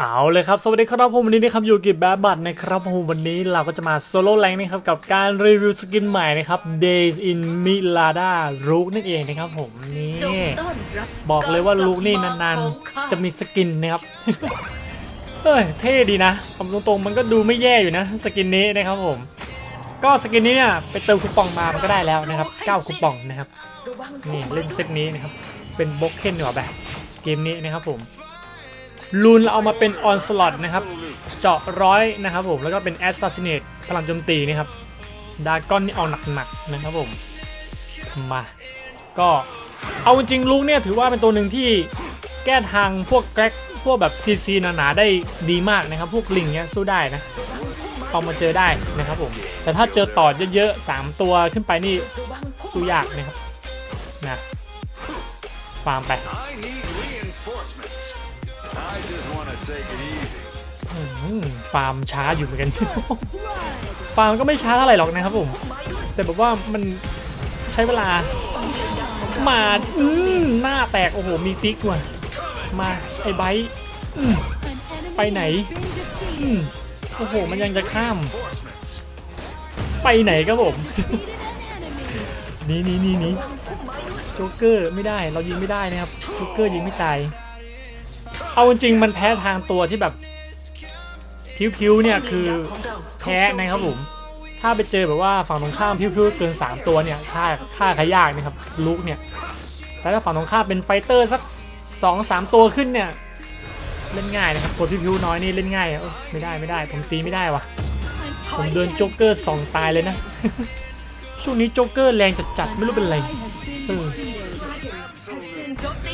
เอาเลยครับ สวัสดีครับผมวันนี้นะครับอยู่กับแบบบัตนะครับผมวันนี้เราก็จะมาโซโล่แรงนะครับกับการรีวิวสกินใหม่นะครับ Days in Milada ลูกนั่นเองนะครับผมนี่จงต้อนรับบอกเลยว่าลูกนี่นานๆ จะมีสกินนะครับเฮ้ยเท่ดีนะเอาตรงๆมันก็ดูไม่แย่อยู่นะ สกินนี้นะครับผม ก็สกินนี้เนี่ยไปเติมคูปองมามันก็ได้แล้วนะครับ9คูปองนะครับระวังนี่เล่นเซตนี้นะครับเป็นบล็อกเคนดีกว่าแบบเกมนี้นะครับผม ลูนเราเอามาเป็นออนสลอตนะครับเจาะร้อยนะครับผมแล้วก็เป็นแอสซัสซิเนตพลังโจมตีนะครับดากอนนี่เอาหนักๆนะครับผมมาก็เอาจริงๆลุกเนี่ยถือว่าเป็นตัวหนึ่งที่แก้ทางพวกแกร็กพวกแบบซีซีหนาๆได้ดีมากนะครับ พวกลิงเนี้ยสู้ได้นะเอามาเจอได้นะครับผมแต่ถ้าเจอต่อเยอะๆสามตัวขึ้นไปนี่สู้ยากนะครับนะฟาร์มไป ฟาร์มช้าอยู่เหมือนกัน ฟาร์มก็ไม่ช้าเท่าไหร่หรอกนะครับผม แต่แบบว่ามันใช้เวลา มาอืมหน้าแตก โอ้โห มีฟิกว่ะมา ไอ้ไบร์อืมไปไหนอืมโอ้โห มันยังจะข้าม ไปไหนครับผม นี่นี่นี่นี่โจ๊กเกอร์ไม่ได้ เรายิงไม่ได้นะครับ โจ๊กเกอร์ยิงไม่ตาย เอาจริงๆมันแพ้ทางตัวที่แบบพิ้วๆเนี่ยคือแพ้นะครับผม ถ้าไปเจอแบบว่าฝั่งตรงข้ามพิ้วๆเกิน 3 ตัวเนี่ยฆ่าฆ่าขยากนะครับลุกเนี่ย แต่ถ้าฝั่งตรงข้ามเป็นไฟเตอร์สัก 2-3 ตัวขึ้นเนี่ยเล่นง่ายนะครับตัวพิ้วๆน้อยนี่เล่นง่ายไม่ได้ไม่ได้ ผมตีไม่ได้วะผมเดินโจ๊กเกอร์สองตายเลยนะ ช่วงนี้โจ๊กเกอร์แรงจัดๆไม่รู้เป็นไรเออโจมตี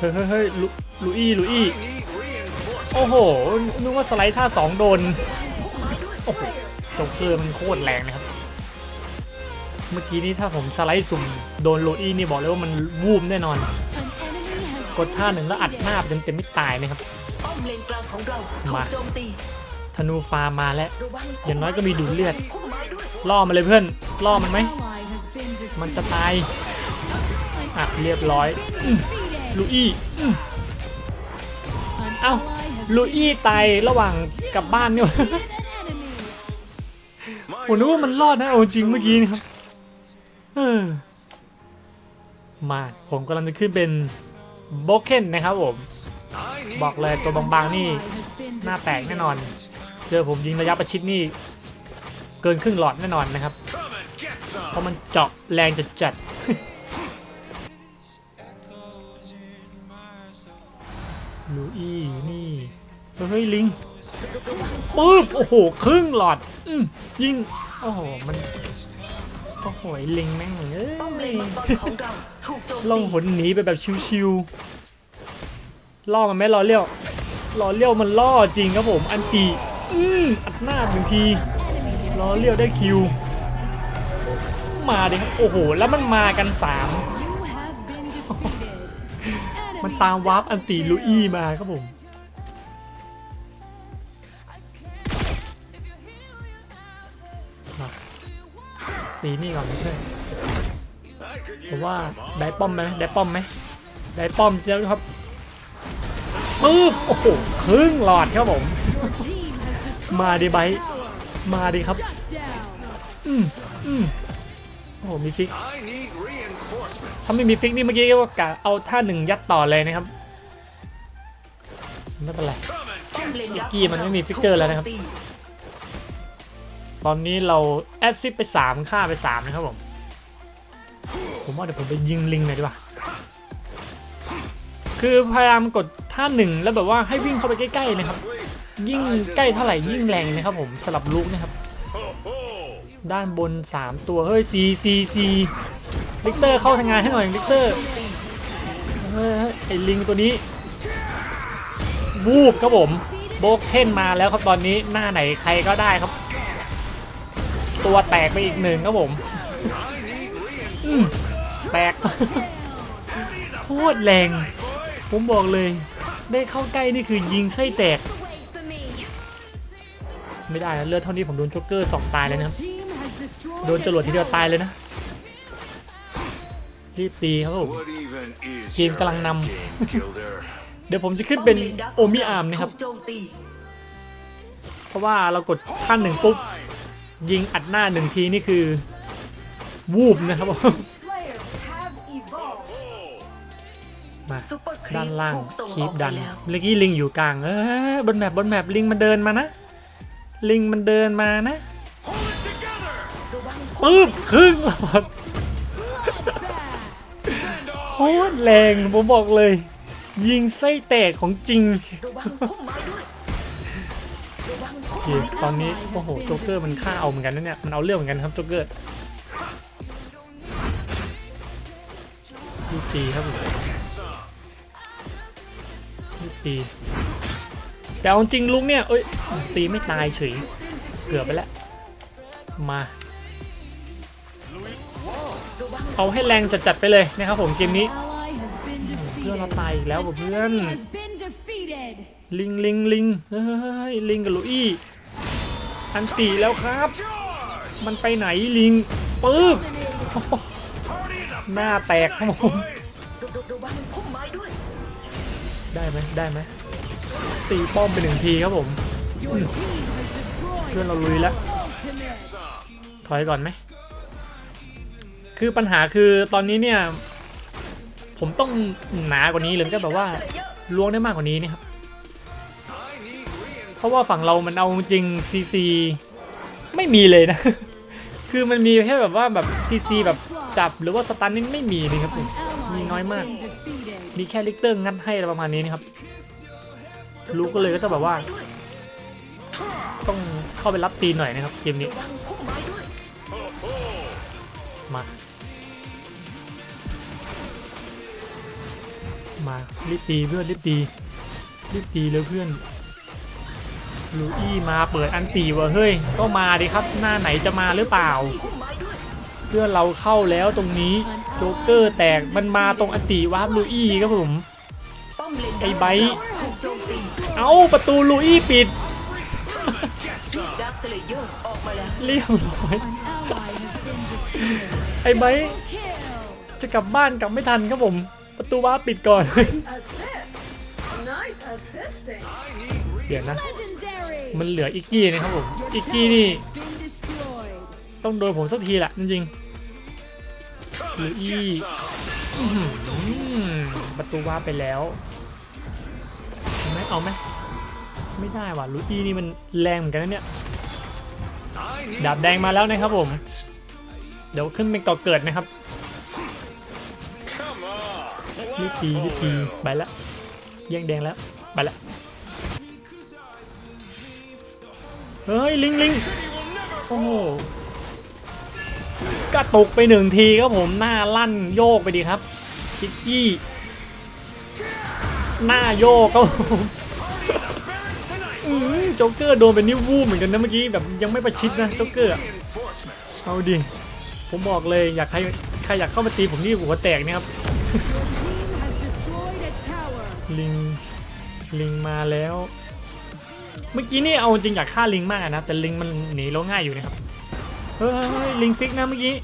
เฮ้ยเฮ้ยเฮ้ยลุลุอี้ลุอี้โอ้โห นึกว่าสไลด์ท่าสองโดน โอ้โหโจ๊กเกอร์มันโคตรแรงนะครับ เมื่อกี้นี้ถ้าผมสไลด์สุ่มโดนลอี้นี่บอกเลยว่ามันวูบแน่นอน กดท่าหนึ่งแล้วอัดหน้าเต็มเต็มๆไม่ตายนะครับ มาธนูฟาร์มาแล้ว อย่างน้อยก็มีดูดเลือด ล่อมันเลยเพื่อน ล่อมันไหม มันจะตายอะเรียบร้อย ลูอี้อื้อเอ้าลูอี้ตายระหว่างกลับบ้านเนี่ย My ผมนึกว่ามันรอดนะเอาจริงเมื่อกี้นี่ครับเออมาผมกำลังจะขึ้นเป็นโบเคนนะครับผม I need บอกเลยตัวบางๆนี่ หน้าแตกแน่นอน เจอผมยิงระยะประชิดนี่ เกินครึ่งหลอดแน่นอนนะครับ come and get เพ some. ราะมันเจาะแรงจัดจัด เฮ้ยลิงปึ๊บโอ้โหครึ่งหลอดอืมยิงโอ้โหมันโอ้โหไอ้ลิงแม่งเอ้ป้อมเลนยมังกรของเราถูกโจมล่องตีหนหนีไปแบบชิวๆล่อมันไหมรอเลี้ยวรอเลี้ยวมันล่อจริงครับผมอันตีอืมอัดหน้าหนึ่งทีรอเลี้ยวได้คิว มาดิครับโอ้โห แล้วมันมากันสามมันตามวาร์ปอันตีลูอี้มาครับผม ตีนี่ก่อนเพื่อน I could ผม use ว่า some ได้ป้อมไหมได้ป้อมไหมได้ป้อมเจ้าครับปึ๊บโอ้โหครึ่งหลอดครับผม มาดิไบร์ทมาดิครับอืมอืมโอ้โหมีฟิก I need reinforcements. ถ้าไม่มีฟิกนี่เมื่อกี้ก็ว่ากะเอาท่าหนึ่งยัดต่อเลยนะครับไม่เป็นไรป้อมเลนกลางกี้มันไม่มีฟิกเกอร์แล้วนะครับถูกโจม ตอนนี้เราแอดซิปไป3ค่าไป 3 นะครับผม ผมว่าเดี๋ยวผมไปยิงลิงหน่อยดีกว่า คือพยายามกดท่าหนึ่งแล้วแบบว่าให้วิ่งเข้าไปใกล้ๆนะครับ ยิ่งใกล้เท่าไหร่ยิ่งแรงนะครับผมสลับลูกนะครับ ด้านบน 3 ตัว เฮ้ย C C C ลิกเตอร์เข้าทำงานให้หน่อยลิกเตอร์เฮ้ยไอ้ลิงตัวนี้วูบครับผมโบกเทนมาแล้วครับตอนนี้หน้าไหนใครก็ได้ครับ ตัวแตกไปอีกหนึ่งครับผมอืมแตก โคตรแรง ผมบอกเลย ได้เข้าใกล้นี่คือยิงไส้แตก ไม่ได้นะเลือดเท่านี้ผมโดนโจ็กเกอร์สองตายเลยนะครับ โดนจรวดทีเดียวตายเลยนะ รีบตีครับผม What even is Game your กำลังนำ เดี๋ยวผมจะขึ้นเป็นโอมิอาร์มนะครับ เพราะว่าเรากดขั้นหนึ่งปุ๊บ ยิงอัดหน้าหนึ่งทีนี่คือ วูบนะครับผม Slayer have evolved. มาซุปเปอร์ครีด้านล่างถูกส่งคีอบอกไปดันแล้วเมื่อกี้ลิงอยู่กลางเออบนแมปบนแมปลิงมันเดินมานะ ลิงมันเดินมานะ Hold it together. ระวังปึ๊บครึ่งหลอด Send โค all ตรแรงผมบอกเลย ยิงไส้แตกของจริง โอเคตอนนี้โอ้โหโจ๊กเกอร์มันฆ่าเอาเหมือนกันนะเนี่ยมันเอาเรื่องเหมือนกันครับโจ๊กเกอร์ลูกตีครับผมลูกตีแต่เอาจริงลุงเนี่ยเอ้ยตีไม่ตายเฉยเกือบไปแล้วมาเอาให้แรงจัดๆไปเลยนะครับผมเกมนี้เพื่อนเราตายอีกแล้วเพื่อน ลิงลิงลิงเฮ้ยลิงกับลุอี้อันตีแล้วครับ มันไปไหนลิงปึ๊บหน้าแตกครับผมได้ไหมได้ไหมตีป้อมไปหนึ่งทีครับผม เพื่อนเราลุยแล้ว ถอยก่อนไหม คือปัญหาคือตอนนี้เนี่ย ผมต้องหนากว่านี้หรือก็แบบว่าล้วงได้มากกว่านี้นี่ครับ เพราะว่าฝั่งเรามันเอาจริงซีซีไม่มีเลยนะ คือมันมีแค่แบบว่าแบบซีซีแบบจับหรือว่าสตันนี่ไม่มีเลยครับผมมีน้อยมาก มีแค่ลิกเตอร์งัดให้ประมาณนี้นะครับรู้ก็เลยก็ต้องแบบว่า ต้องเข้าไปรับตีนหน่อยนะครับเกมนี้มไม้ด้วยมามารีบตีเพื่อนรีบตีรีบตีเลยเพื่อน ลูอี้มาเปิดอันตีวะเฮ้ย ก็มาดิครับ หน้าไหนจะมาหรือเปล่า เพื่อนเราเข้าแล้วตรงนี้โจ๊กเกอร์แตกมันมาตรงอันตีวาร์ปลูอี้ครับผมไอ้ไบร์เอ้าประตูลูอี้ปิดเลเยอร์ออกมาแล้วเรียบร้อยไอ้ไบร์จะกลับบ้านกลับไม่ทันครับผม ประตูวาร์ปปิดก่อน เดี๋ยวนะ มันเหลืออิกกี้นะครับผมอิกกี้นี่ Been destroyed. ต้องโดนผมสักทีแหละจริงๆหรืออีอื้อหือประตูว่าร์ปไปแล้วเอาไหมเอาไหมไม่ได้ว่ะลูอี้นี่มันแรงเหมือนกันนะเนี่ย I need ดาบแดงมาแล้วนะครับผม เดี๋ยวขึ้นเป็นเกาะเกิดนะครับ Come on. รีบตีรีบตีไปละแย่งแดงแล้ว ไปละ เฮ้ย ลิงลิงโอ้โหกระตุกไปหนึ่งทีครับผมหน้าลั่นโยกไปดีครับพิกกี้หน้าโยกครับผมอื้อหือโจ๊กเกอร์โดนเป็นนิ้ววูบเหมือนกันนะเมื่อกี้แบบยังไม่ประชิดนะโจ๊กเกอร์เอาดิผมบอกเลยอยากใครใครอยากเข้ามาตีผมนี่หัวแตกเนี่ยครับลิงลิงมาแล้ว เมื่อกี้นี่เอาจริงอยากฆ่าลิงมากอะนะแต่ลิงมันหนีเราง่ายอยู่นะครับเฮ้ยลิงฟิกนะเมื่อกี้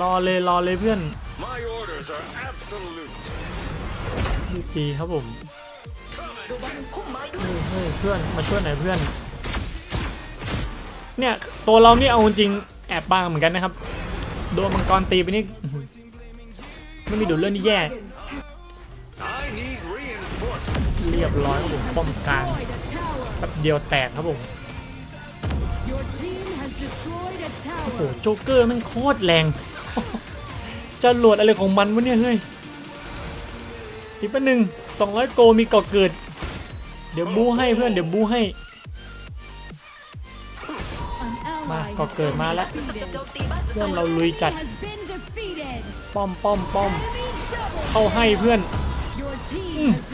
รอเลยรอเลยเพื่อน My orders are absolute. รีบตีครับผมระวังพุ่มไม้ด้วยเฮ้ยเฮ้ยเพื่อนมาช่วยหน่อยเพื่อน เนี่ยตัวเรานี่เอาจริงแอบบางเหมือนกันนะครับโดนมังกรตีไปนี่อื้อหือไม่มีดูดเรื่องที่แย่ รียบร้อยครับผมป้อมกลางแป๊บเดียวแตกครับผมโอ้โหโจ๊กเกอร์มันโคตรแรงจะหลวดอะไรของมันวะเนี่ยเฮ้ยอีกแป๊บนึง200 โกมีเกาะเกิด เดี๋ยวบูให้เพื่อนเดี๋ยวบูให้มากาะ has เกิดมาแล้วจะเพื่อนเราลุยจัดป้อมป้อมป้อมเข้าให้เพื่อน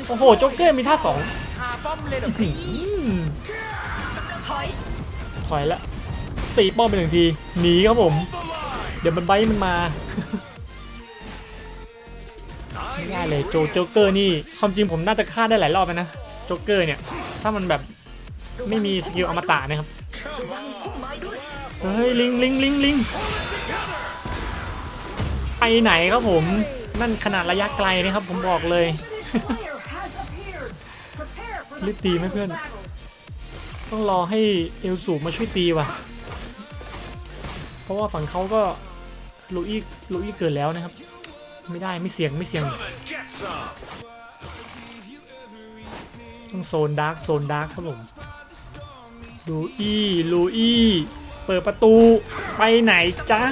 โอ้โหโจ๊กเกอ destroyed ร์มีท่าสองอืมถอยถอยละตีป้อมไปหนึ่งทีหนีครับผม เดี๋ยวมันไบท์มันมาไม่ได้เลยโจโจ๊กเกอร์นี่ความจริงผมน่าจะฆ่าได้หลายรอบแล้วนะโจ๊กเกอร์เนี่ย ถ้ามันแบบไม่มีสกิลอมตะนะครับระวังพุ่มไม้ด้วยเฮ้ยลิงลิงลิงลิงไปไหนครับผมนั่นขนาดระยะไกลนะครับผมบอกเลย Slayer has appeared. Prepare for the รีบตีไหม final เพื่อน battle. ต้องรอให้เอลสูมาช่วยตีว่ะ เพราะว่าฝั่งเขาก็ลูอี้ลูอี้เกิดแล้วนะครับ ไม่ได้ไม่เสี่ยงไม่เสี่ยง Come and get some. ต้องโซนดาร์กโซนดาร์กครับผมลูอี้ลูอี้ เปิดประตูไปไหนจ๊ะ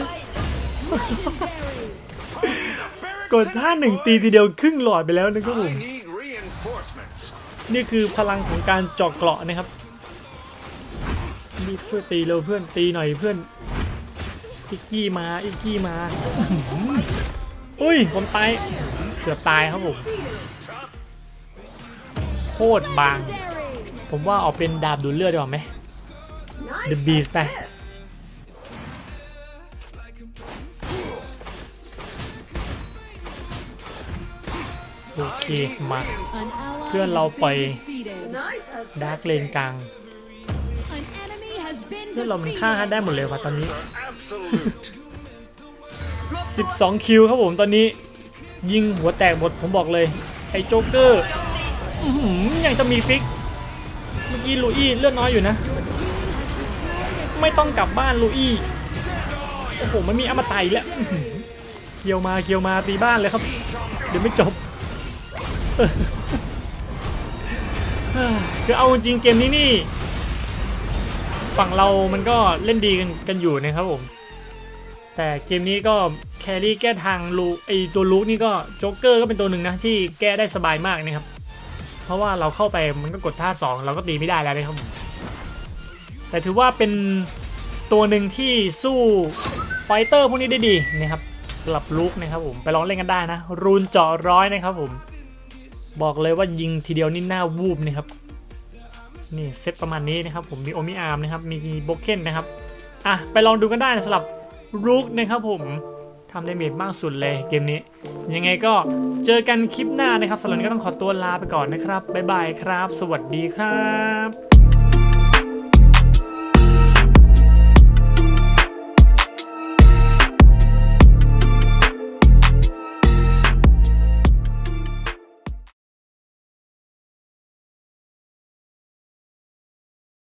กดท่าหนึ่งตีทีเดียวครึ่งหลอดไปแล้วนะครับผม I need reinforcements. นี่คือพลังของการเจาะเกราะนะครับรีบช่วยตีเร็วเพื่อนตีหน่อยเพื่อนอิกกี้มาอิกกี้มาอื้อหืออุ้ยผมตายเกือบตายครับผมโคตรบาง Legendary. ผมว่าเอาเป็นดาบดูดเลือดดีกว่าไหม Nice The beast ไป assist. โอ เคมา An ally เพื่อนเรา has ปล่อย been defeated. Nice assist. ดาร์กเลนกลาง An enemy has been เพื่อนเรามันฆ่ากันได้หมดเลยว่ะตอนนี้ Absolute. 12 คิวครับผมตอนนี้ ยิงหัวแตกหมดผมบอกเลย ไอ้โจ๊กเกอร์อื้อหือยังจะมีฟิกเมื่อกี้ลูอี้เลือดน้อยอยู่นะ ไม่ต้องกลับบ้านลูอี้โอ้โหมันมีอมตะอีกแล้วอื้อหือเคียวมาเคียวมาตีบ้านเลยครับ เดี๋ยวไม่จบเออ คือเอาจริงเกมนี้นี่ ฝั่งเรามันก็เล่นดีกันกันอยู่นะครับผม แต่เกมนี้ก็แครี่แก้ทางลูไอตัวลูกนี่ก็โจ๊กเกอร์ก็เป็นตัวหนึ่งนะที่แก้ได้สบายมากนะครับ เพราะว่าเราเข้าไปมันก็กดท่า 2 เราก็ตีไม่ได้แล้วนะครับผมแต่ถือว่าเป็นตัวหนึ่งที่สู้ไฟเตอร์พวกนี้ได้ดีนะครับสำหรับลูกนะครับผมไปลองเล่นกันได้นะ รูนเจาะร้อยนะครับผม บอกเลยว่ายิงทีเดียวนี่หน้าวูบนะครับ นี่เซตประมาณนี้นะครับ ผมมีโอมิอาร์มนะครับ มีโบเก้นนะครับ อะ ไปลองดูกันได้นะสำหรับรุกนะครับผมทำดาเมจมากสุดเลยเกมนี้ ยังไงก็เจอกันคลิปหน้านะครับสำหรับวันนี้ก็ต้องขอตัวลาไปก่อนนะครับ บ๊ายบายครับ สวัสดีครับ